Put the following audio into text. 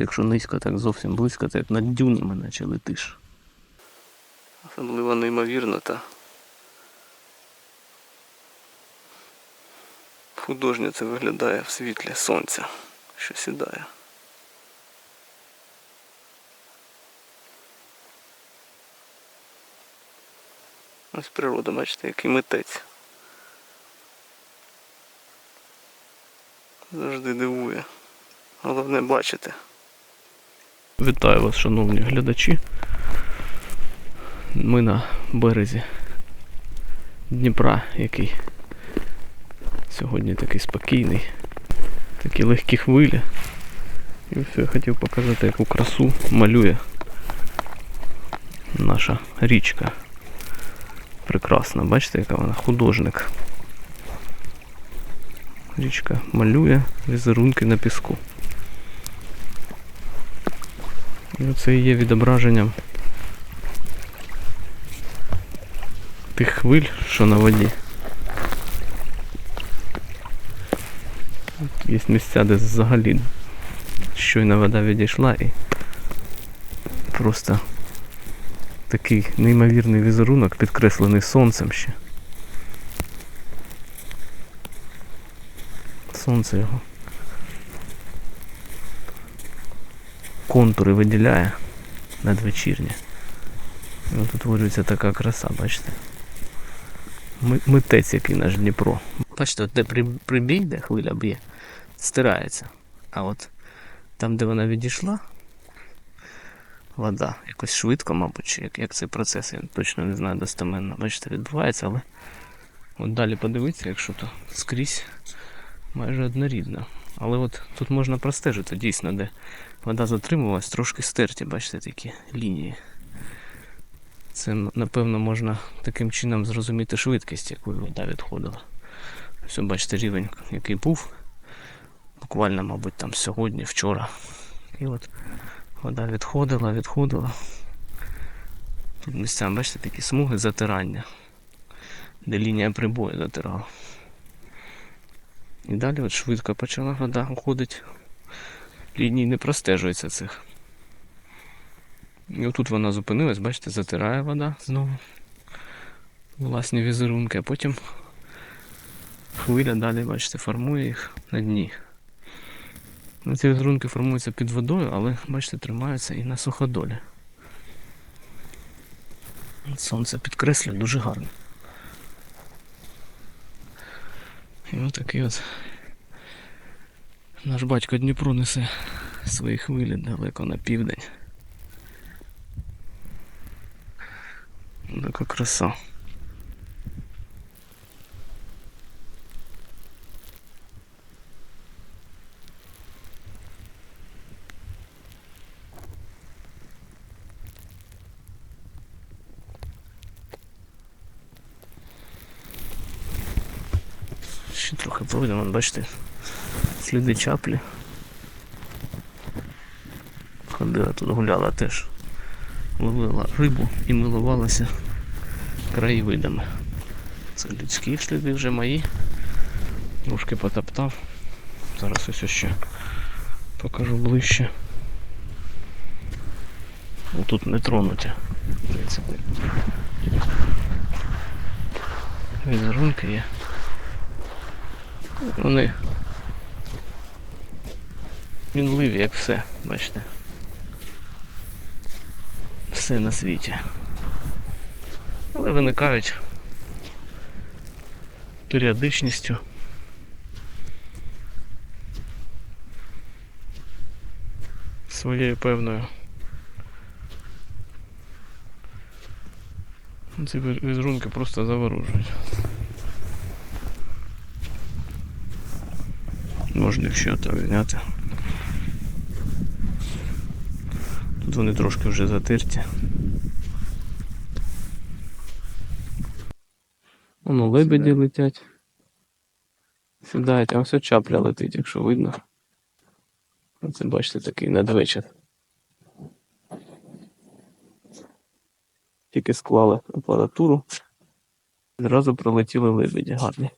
Якщо низько, так зовсім близько, то як над дюнами наче летиш. Особливо неймовірно та художньо це виглядає в світлі сонця, що сідає. Ось природа, бачите, який митець. Завжди дивує. Головне бачити. Вітаю вас, шановні глядачі. Ми на березі Дніпра, який сьогодні такий спокійний, такі легкі хвилі. І все, я хотів показати, яку красу малює наша річка. Прекрасна, бачите, яка вона художник. Річка малює візерунки на піску. І оце і є відображенням тих хвиль, що на воді. Є місця, де взагалі щойно вода відійшла і просто такий неймовірний візерунок, підкреслений сонцем ще. Сонце його. Контури виділяє надвечірнє. І от утворюється така краса, бачите? Митець який наш Дніпро. Бачите, от де прибій, де хвиля б'є, стирається. А от там, де вона відійшла, вода якось швидко, мабуть, чи як, як цей процес, я точно не знаю достеменно, бачите, відбувається, але от далі подивитися, якщо то скрізь майже однорідно. Але от тут можна простежити дійсно, де вода затримувалась, трошки стерті, бачите, такі лінії. Це, напевно, можна таким чином зрозуміти швидкість, якою вода відходила. Ви бачите, рівень, який був, буквально, мабуть, там сьогодні, вчора. І от вода відходила, відходила. Тут місцями, бачите, такі смуги затирання, де лінія прибою затирала. І далі от швидко почала вода уходить. Лінії не простежується цих. І отут вона зупинилась, бачите, затирає вода знову. Власні візерунки, а потім хвиля далі, бачите, формує їх на дні. Ну, ці візерунки формуються під водою, але, бачите, тримаються і на суходолі. Сонце підкреслює дуже гарно. І отакий от наш батько Дніпро несе свої хвилі далеко на південь. Така краса. Ще трохи пройдемо, бачите, сліди чаплі. Ходила тут гуляла теж. Ловила рибу і милувалася краєвидами. Це людські сліди вже мої. Трошки потоптав. Зараз ось ще покажу ближче. Тут не тронуті, в принципі. Візерунки є. Вони мінливі, як все, бачите. Все на світі. Але виникають періодичністю. Своєю певною. Ці візерунки просто заворожують. Можна їх ще так зняти. Тут вони трошки вже затерті. Воно лебеді летять. Сідають, а ось чапля летить, якщо видно. Оце бачите такий надвечір. Тільки склали апаратуру. Зразу прилетіли лебеді гарні.